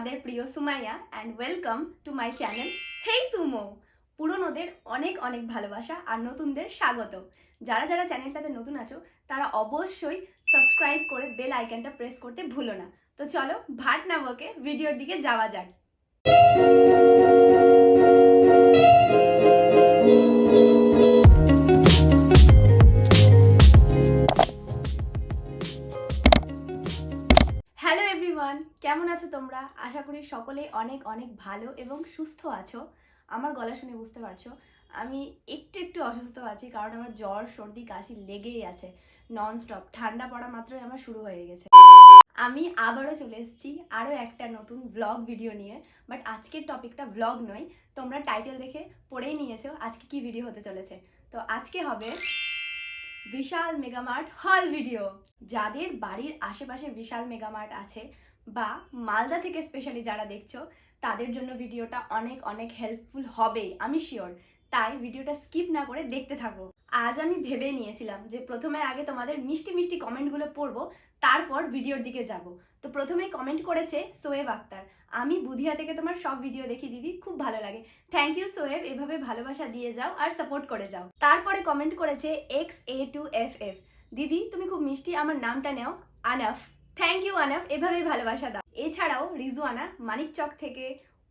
তোমাদের প্রিয় Sumaiya and welcome to my channel hey Sumo! পুরনোদের অনেক অনেক ভালোবাসা আর নতুনদের স্বাগত যারা যারা চ্যানেলটাতে নতুন আছো, তারা অবশ্যই সাবস্ক্রাইব করে বেল আইকনটা প্রেস করতে ভুলো না। তো চলো, ভাট নামকে ভিডিওর দিকে যাওয়া যাক। কেমন আছো তোমরা? আশা করি সকলেই অনেক অনেক ভালো এবং সুস্থ আছো। আমার গলা শুনে বুঝতে পারছ, আমি একটু একটু অসুস্থ আছি কারণ আমার জ্বর, সর্দি, কাশি লেগেই আছে ননস্টপ ঠান্ডা পড়া মাত্রই আমার শুরু হয়ে গেছে। আমি আবারও চলে এসেছি আরও একটা নতুন ব্লগ ভিডিও নিয়ে বাট আজকের টপিকটা ব্লগ নয়, তোমরা টাইটেল দেখে পড়েই নিয়েছো আজকে কি ভিডিও হতে চলেছে। তো আজকে হবে বিশাল মেগামার্ট হল ভিডিও যাদের বাড়ির আশেপাশে বিশাল মেগামার্ট আছে বা মালদা থেকে স্পেশালি যারা দেখছ, তাদের জন্য ভিডিওটা অনেক অনেক হেল্পফুল হবেই, আমি শিওর তাই ভিডিওটা স্কিপ না করে দেখতে থাকো। আজ আমি ভেবে নিয়েছিলাম যে প্রথমে আগে তোমাদের মিষ্টি মিষ্টি কমেন্টগুলো পড়ব, তারপর ভিডিওর দিকে যাব। তো প্রথমে কমেন্ট করেছে সোয়েব আক্তার। আমি বুধিয়া থেকে তোমার সব ভিডিও দেখি, দিদি, খুব ভালো লাগে। Thank you Shoaib. এভাবে ভালোবাসা দিয়ে যাও আর সাপোর্ট করে যাও। তারপরে কমেন্ট করেছে X A two F F দিদি, তুমি খুব মিষ্টি, আমার নামটা নেও, আনাফ। থ্যাংক ইউ আনাফ এভাবেই ভালোবাসা দাও। এছাড়াও রিজুয়ানা মানিক চক থেকে,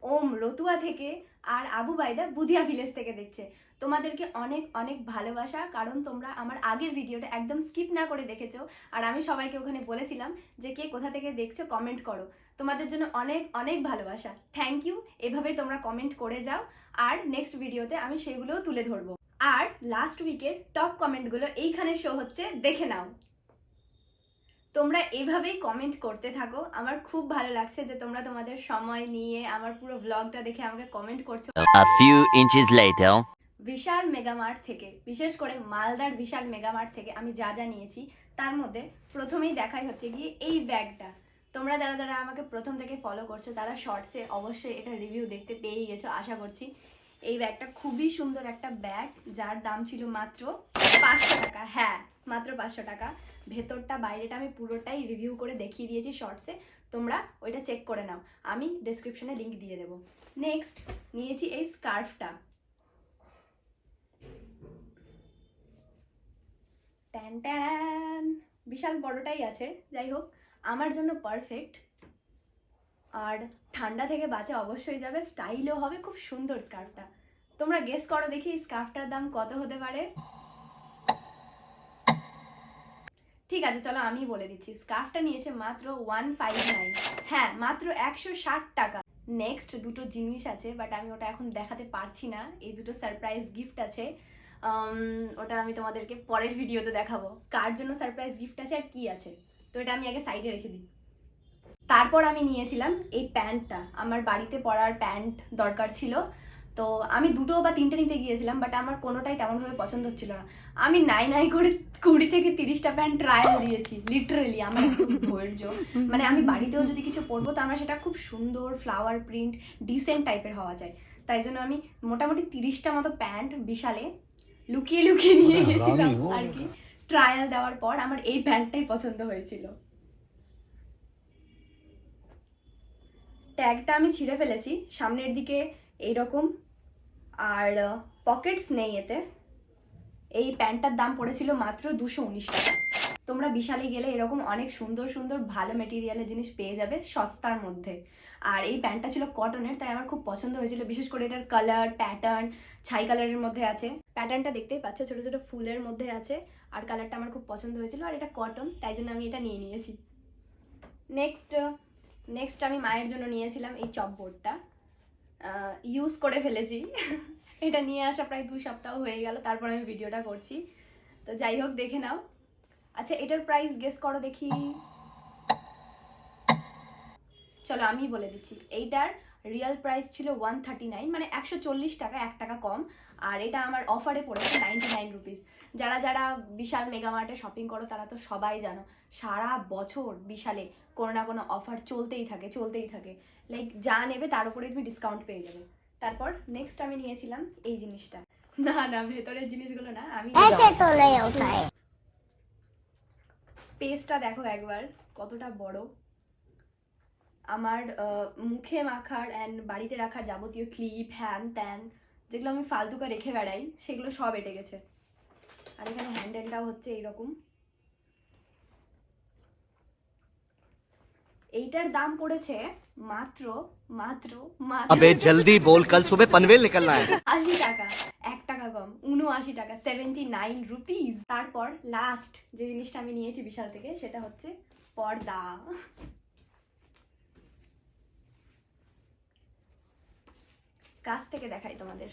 ওম রতুয়া থেকে আর আবু বাইদা বুধিয়া ভিলেজ থেকে দেখছে। তোমাদেরকে অনেক অনেক ভালোবাসা, কারণ তোমরা আমার আগের ভিডিওটা একদম স্কিপ না করে দেখেছ। আর আমি সবাইকে ওখানে বলেছিলাম যে কে কোথা থেকে দেখছ কমেন্ট করো। তোমাদের জন্য অনেক অনেক ভালোবাসা। থ্যাংক ইউ এভাবেই তোমরা কমেন্ট করে যাও। আর নেক্সট ভিডিওতে আমি সেগুলোও তুলে ধরবো। আর লাস্ট উইকের টপ কমেন্টগুলো এইখানে শো হচ্ছে। দেখে নাও। তোমরা এভাবেই কমেন্ট করতে থাকো। আমার খুব ভালো লাগছে যে তোমরা তোমাদের সময় নিয়ে আমার পুরো ব্লগটা দেখে আমাকে কমেন্ট করছ। A few inches later. Vishal Mega Mart থেকে বিশেষ করে মালদার বিশাল মেগামার্ট থেকে আমি যা যা নিয়েছি তার মধ্যে প্রথমেই দেখাই হচ্ছে গিয়ে এই ব্যাগটা। তোমরা যারা যারা আমাকে প্রথম থেকে ফলো করছ তারা শর্টসে অবশ্যই এটা রিভিউ দেখতে পেয়েই গেছো আশা করছি। এই ব্যাগটা খুবই সুন্দর একটা ব্যাগ যার দাম ছিল মাত্র পাঁচশো টাকা হ্যাঁ মাত্র পাঁচশো টাকা। ভেতরটা, বাইরেটা আমি পুরোটাই রিভিউ করে দেখিয়ে দিয়েছি শর্টসে তোমরা ওইটা চেক করে নাও। আমি ডেসক্রিপশনে লিংক দিয়ে দেবো। নেক্সট নিয়েছি এই স্কার্ফটা ট্যান ট্যান। বিশাল বড়টাই আছে, যাই হোক, আমার জন্য পারফেক্ট আর ঠান্ডা থেকে বাঁচা অবশ্যই যাবে স্টাইলও হবে, খুব সুন্দর স্কার্ফটা তোমরা গেস করো দেখি স্কার্ফটার দাম কত হতে পারে। ঠিক আছে, চলো আমি বলে দিচ্ছি। স্কার্ফটা নিয়েছে মাত্র ওয়ান ফাইভ নাইন হ্যাঁ মাত্র একশো ষাট টাকা। নেক্সট দুটো জিনিস আছে বাট আমি ওটা এখন দেখাতে পারছি না। এই দুটো সারপ্রাইজ গিফট আছে। ওটা আমি তোমাদেরকে পরের ভিডিওতে দেখাবো। কার জন্য সারপ্রাইজ গিফট আছে আর কি আছে? তো এটা আমি আগে সাইডে রেখে দিই। তারপর আমি নিয়েছিলাম এই প্যান্টটা। আমার বাড়িতে পরার প্যান্ট দরকার ছিল। তো আমি দুটো বা তিনটে নিতে গিয়েছিলাম বাট আমার কোনোটাই তেমনভাবে পছন্দ হচ্ছিল না। আমি নাই নাই করে কুড়ি থেকে তিরিশটা প্যান্ট ট্রায়াল দিয়েছি লিটারেলি আমার খুব ধৈর্য। মানে আমি বাড়িতেও যদি কিছু পরবো তো আমার সেটা খুব সুন্দর ফ্লাওয়ার প্রিন্ট ডিসেন্ট টাইপের হওয়া যায়। তাই জন্য আমি মোটামুটি তিরিশটা মতো প্যান্ট বিশালে লুকিয়ে লুকিয়ে নিয়ে গেছিলাম আর কি। ট্রায়াল দেওয়ার পর আমার এই প্যান্টটাই পছন্দ হয়েছিল। ট্যাগটা আমি ছিঁড়ে ফেলেছি সামনের দিকে এইরকম আর পকেটস নেই এতে। এই প্যান্টটার দাম পড়েছিল মাত্র দুশো উনিশ টাকা। তোমরা বিশালে গেলে এরকম অনেক সুন্দর সুন্দর ভালো মেটেরিয়ালের জিনিস পেয়ে যাবে সস্তার মধ্যে। আর এই প্যান্টটা ছিল কটনের তাই আমার খুব পছন্দ হয়েছিল। বিশেষ করে এটার কালার প্যাটার্ন ছাই কালারের মধ্যে আছে। প্যাটার্নটা দেখতেই পাচ্ছ, ছোটো ছোটো ফুলের মধ্যে আছে। আর কালারটা আমার খুব পছন্দ হয়েছিল, আর এটা কটন তাই জন্য আমি এটা নিয়ে নিয়েছি। নেক্সট নেক্সট আমি মায়ের জন্য নিয়েছিলাম এই চপবোর্ডটা। ইউজ করে ফেলেছি। এটা নিয়ে আসা প্রায় দু সপ্তাহ হয়ে গেল, তারপর আমি ভিডিওটা করছি। তো যাই হোক, দেখে নাও। আচ্ছা এটার প্রাইস গেস করো দেখি। চলো আমি বলে দিচ্ছি। এইটার রিয়েল প্রাইস ছিল ওয়ান থার্টি নাইন মানে একশো চল্লিশ টাকা এক টাকা কম। আর এটা আমার অফারে পড়েছে নাইনটি নাইন রুপিস যারা যারা বিশাল মেগামার্টে শপিং করো তারা তো সবাই জানো সারা বছর বিশালে কোনো না কোনো অফার চলতেই থাকে চলতেই থাকে। লাইক যা নেবে তার উপরে তুমি ডিসকাউন্ট পেয়ে যাবে। তারপর নেক্সট আমি নিয়েছিলাম এই জিনিসটা। না না ভেতরের জিনিসগুলো না আমি স্পেসটা দেখো একবার কতটা বড়। আমার মুখে মাখার অ্যান্ড বাড়িতে রাখার যাবতীয় ক্লিপ হ্যান ত্যান যেগুলো আমি ফালতুকা রেখে বেড়াই সেগুলো সব এটে গেছে। আর এখানে হ্যান্ডেলটাও হচ্ছে এইরকম। এইটার দাম পড়েছে মাত্র মাত্র মাত্র জলদি বল কাল সুবে পনভেল নিকলনা হ্যায়। টাকা এক টাকা কম 79 টাকা 79 রুপিস তারপর লাস্ট যে জিনিসটা আমি নিয়েছি বিশাল থেকে সেটা হচ্ছে পর্দা। কাছ থেকে দেখাই তোমাদের।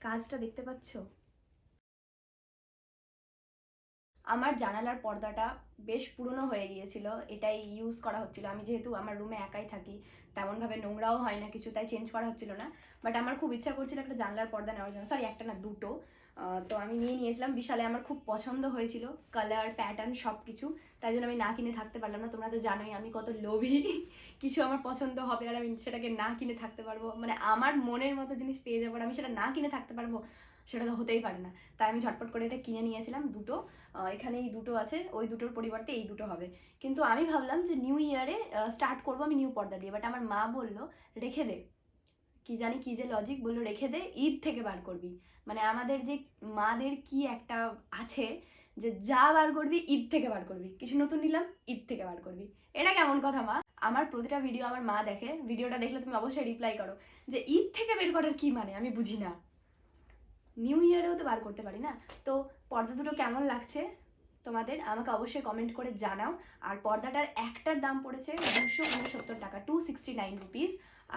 কাজটা দেখতে পাচ্ছ? আমার জানালার পর্দাটা বেশ পুরনো হয়ে গিয়েছিল, এটাই ইউজ করা হচ্ছিল। আমি যেহেতু আমার রুমে একাই থাকি, তেমনভাবে নোংরাও হয় না কিছু, তাই চেঞ্জ করা হচ্ছিল না। বাট আমার খুব ইচ্ছা করছিল একটা জানলার পর্দা নেওয়ার জন্য। সরি একটা না, দুটো। তো আমি নিয়ে নিয়েছিলাম। বিশালে আমার খুব পছন্দ হয়েছিল। কালার প্যাটার্ন সব কিছু তাই জন্য আমি না কিনে থাকতে পারলাম না। তোমরা তো জানোই আমি কত লোভী। কিছু আমার পছন্দ হবে আর আমি সেটাকে না কিনে থাকতে পারব। মানে আমার মনের মতো জিনিস পেয়ে যাব আর আমি সেটা না কিনে থাকতে পারব, সেটা তো হতেই পারে না। তাই আমি ঝটপট করে এটা কিনে নিয়েছিলাম, দুটো। এখানে এই দুটো আছে, ওই দুটোর পরিবর্তে এই দুটো হবে। কিন্তু আমি ভাবলাম যে নিউ ইয়ারে স্টার্ট করব আমি নিউ পর্দা দিয়ে। বাট আমার মা বলল, রেখে দে। কি জানি কি যে লজিক বলল, রেখে দে, ঈদ থেকে বার করবি। মানে আমাদের যে মাদের কি একটা আছে যে যা বার করবি, ঈদ থেকে বার করবি। কিছু নতুন নিলাম, ঈদ থেকে বার করবি। এটা কেমন কথা, মা? আমার প্রতিটা ভিডিও আমার মা দেখে। ভিডিওটা দেখলে তুমি অবশ্যই রিপ্লাই করো যে ঈদ থেকে বের করার কি মানে? আমি বুঝি না। নিউ ইয়ারেও তো বার করতে পারি না। তো পর্দা দুটো কেমন লাগছে তোমাদের? আমাকে অবশ্যই কমেন্ট করে জানাও। আর পর্দাটার একটার দাম পড়েছে দুশো উনসত্তর টাকা টু সিক্সটি নাইন রুপিস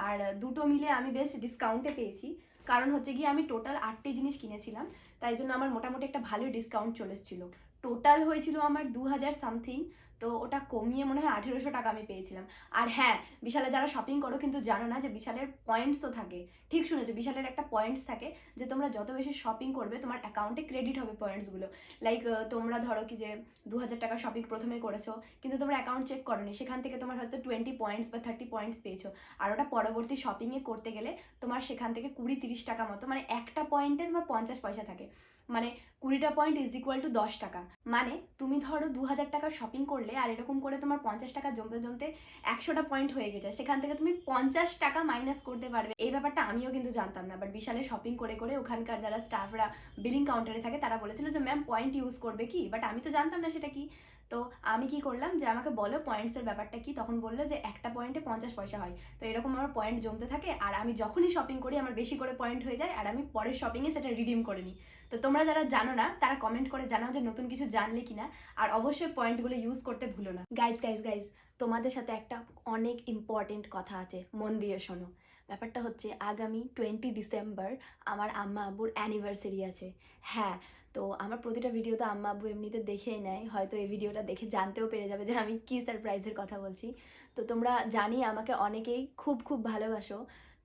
আর দুটো মিলে আমি বেশ ডিসকাউন্টে পেয়েছি। কারণ হচ্ছে গিয়ে আমি টোটাল আটটি জিনিস কিনেছিলাম, তাই জন্য আমার মোটামুটি একটা ভালো ডিসকাউন্ট চলে এসেছিল। টোটাল হয়েছিল আমার দু হাজার সামথিং তো ওটা কমিয়ে মনে হয় আঠেরোশো টাকা আমি পেয়েছিলাম। আর হ্যাঁ বিশালে যারা শপিং করো কিন্তু জানো না যে বিশালের পয়েন্টসও থাকে। ঠিক শুনেছো, বিশালের একটা পয়েন্টস থাকে যে তোমরা যত বেশি শপিং করবে, তোমার অ্যাকাউন্টে ক্রেডিট হবে পয়েন্টসগুলো লাইক তোমরা ধরো কি যে দু হাজার টাকা শপিং প্রথমে করেছ, কিন্তু তোমরা অ্যাকাউন্ট চেক করোনি। সেখান থেকে তোমার হয়তো টোয়েন্টি পয়েন্টস বা থার্টি পয়েন্টস পেয়েছ। আর ওটা পরবর্তী শপিংয়ে করতে গেলে তোমার সেখান থেকে কুড়ি তিরিশ টাকা মতো মানে একটা পয়েন্টে তোমার পঞ্চাশ পয়সা থাকে। মানে কুড়িটা পয়েন্ট ইজ ইকুয়াল টু দশ টাকা। মানে তুমি ধরো দু হাজার টাকার শপিং করলে আর এরকম করে তোমার পঞ্চাশ টাকা জমতে জমতে একশোটা পয়েন্ট হয়ে গেছে, সেখান থেকে তুমি পঞ্চাশ টাকা মাইনাস করতে পারবে। এই ব্যাপারটা আমিও কিন্তু জানতাম না বাট বিশালে শপিং করে করে ওখানকার যারা স্টাফরা বিলিং কাউন্টারে থাকে, তারা বলেছিল যে ম্যাম পয়েন্ট ইউজ করবে কি? বাট আমি তো জানতাম না সেটা কি। তো আমি কি করলাম যে আমাকে বলো পয়েন্টসের ব্যাপারটা কি? তখন বলল যে একটা পয়েন্টে পঞ্চাশ পয়সা হয়। তো এরকম আমার পয়েন্ট জমতে থাকে আর আমি যখনই শপিং করি আমার বেশি করে পয়েন্ট হয়ে যায় আর আমি পরের শপিংয়ে সেটা রিডিম করে নিই। তো তোমরা যারা জানো না, তারা কমেন্ট করে জানাও যে নতুন কিছু জানলে কিনা। আর অবশ্যই পয়েন্টগুলো ইউজ করতে ভুলো না। গাইজ গাইজ গাইজ তোমাদের সাথে একটা অনেক ইম্পর্টেন্ট কথা আছে। মন দিয়ে শোনো। ব্যাপারটা হচ্ছে আগামী টোয়েন্টি ডিসেম্বর আমার আম্মা আব্বুর অ্যানিভার্সারি আছে। হ্যাঁ তো আমার প্রতিটা ভিডিও তো আম্মা আব্বু এমনিতে দেখেই নেয়। হয়তো এই ভিডিওটা দেখে জানতেও পেরে যাবে যে আমি কী সারপ্রাইজের কথা বলছি। তো তোমরা জানি আমাকে অনেকেই খুব খুব ভালোবাসো।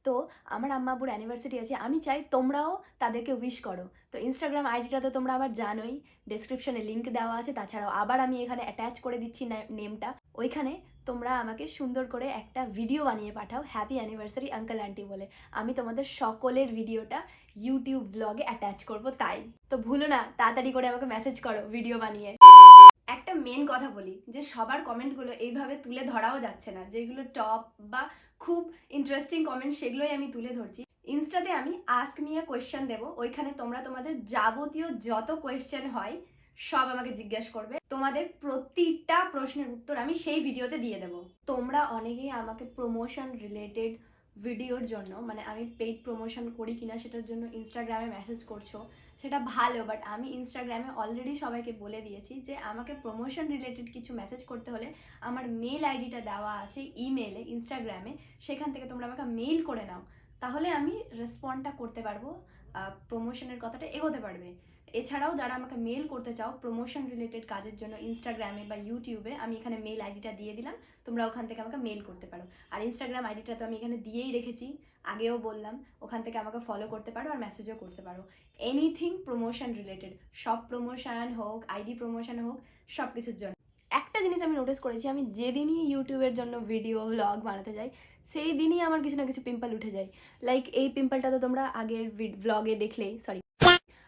তো আমার আম্মা আব্বুর অ্যানিভার্সারি আছে। আমি চাই তোমরাও তাদেরকে উইশ করো। তো ইনস্টাগ্রাম আইডিটা তো তোমরা আবার জানোই। ডেসক্রিপশনে লিঙ্ক দেওয়া আছে। তাছাড়াও আবার আমি এখানে অ্যাটাচ করে দিচ্ছি নেমটা ওইখানে তোমরা আমাকে সুন্দর করে একটা ভিডিও বানিয়ে পাঠাও হ্যাপি অ্যানিভার্সারি আঙ্কেল আন্টি বলে। আমি তোমাদের সকলের ভিডিওটা ইউটিউব ব্লগে অ্যাটাচ করব তাই। তো ভুলো না, তাড়াতাড়ি করে আমাকে মেসেজ করো ভিডিও বানিয়ে। একটা মেন কথা বলি, যে সবার কমেন্টগুলো এইভাবে তুলে ধরাও যাচ্ছে না। যেগুলো টপ বা খুব ইন্টারেস্টিং কমেন্ট সেগুলোই আমি তুলে ধরছি। ইনস্টাতে আমি আস্ক আ কোয়েশ্চেন দেবো। ওইখানে তোমরা তোমাদের যাবতীয় যত কোয়েশ্চেন হয় সব আমাকে জিজ্ঞেস করবে। তোমাদের প্রতিটা প্রশ্নের উত্তর আমি সেই ভিডিওতে দিয়ে দেবো। তোমরা অনেকেই আমাকে প্রমোশন রিলেটেড ভিডিওর জন্য মানে আমি পেইড প্রমোশন করি কিনা সেটার জন্য ইনস্টাগ্রামে মেসেজ করছ, সেটা ভালো বাট আমি ইনস্টাগ্রামে অলরেডি সবাইকে বলে দিয়েছি যে আমাকে প্রমোশন রিলেটেড কিছু মেসেজ করতে হলে আমার মেল আইডিটা দেওয়া আছে ইমেলে ইনস্টাগ্রামে সেখান থেকে তোমরা আমাকে মেইল করে নাও। তাহলে আমি রেসপন্ডটা করতে পারব প্রমোশনের কথাটা এগোতে পারবে। এছাড়াও যারা আমাকে মেল করতে চাও প্রমোশন রিলেটেড কাজের জন্য ইনস্টাগ্রামে বা ইউটিউবে আমি এখানে মেল আইডিটা দিয়ে দিলাম, তোমরা ওখান থেকে আমাকে মেল করতে পারো। আর ইনস্টাগ্রাম আইডিটা তো আমি এখানে দিয়েই রেখেছি, আগেও বললাম, ওখান থেকে আমাকে ফলো করতে পারো আর মেসেজও করতে পারো। এনিথিং প্রমোশন রিলেটেড সব প্রমোশন হোক আইডি প্রমোশন হোক, সব কিছুর জন্য। একটা জিনিস আমি নোটিস করেছি, আমি যেদিনই ইউটিউবের জন্য ভিডিও ব্লগ বানাতে যাই, সেই দিনই আমার কিছু না কিছু পিম্পল উঠে যায়। লাইক এই পিম্পলটা তো তোমরা আগের ব্লগে দেখলেই সরি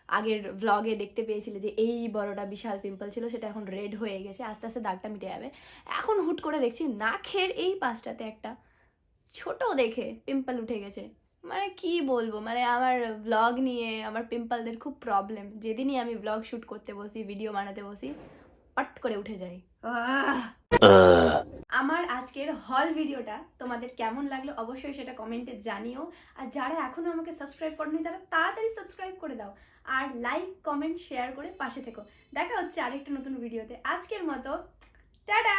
আগের ভ্লগে দেখতে পেয়েছিলে যে এই বড়টা বিশাল পিম্পল ছিল, সেটা এখন রেড হয়ে গেছে, আস্তে আস্তে দাগটা মিটে যাবে। এখন হুট করে দেখছি নাকের এই পাশটাতে একটা ছোট দেখে পিম্পল উঠে গেছে। মানে কি বলব মানে আমার ব্লগ নিয়ে আমার পিম্পলদের খুব প্রবলেম যেদিনই আমি ব্লগ শ্যুট করতে বসি ভিডিও বানাতে বসি, পট করে উঠে যাই। আহ! হল ভিডিওটা তোমাদের কেমন লাগল অবশ্যই সেটা কমেন্টে জানিও। আর যারা এখনও আমাকে সাবস্ক্রাইব করনি, তারা তাড়াতাড়ি সাবস্ক্রাইব করে দাও। আর লাইক কমেন্ট শেয়ার করে পাশে থেকো। দেখা হচ্ছে আরেকটা নতুন ভিডিওতে আজকের মতো, টাটা!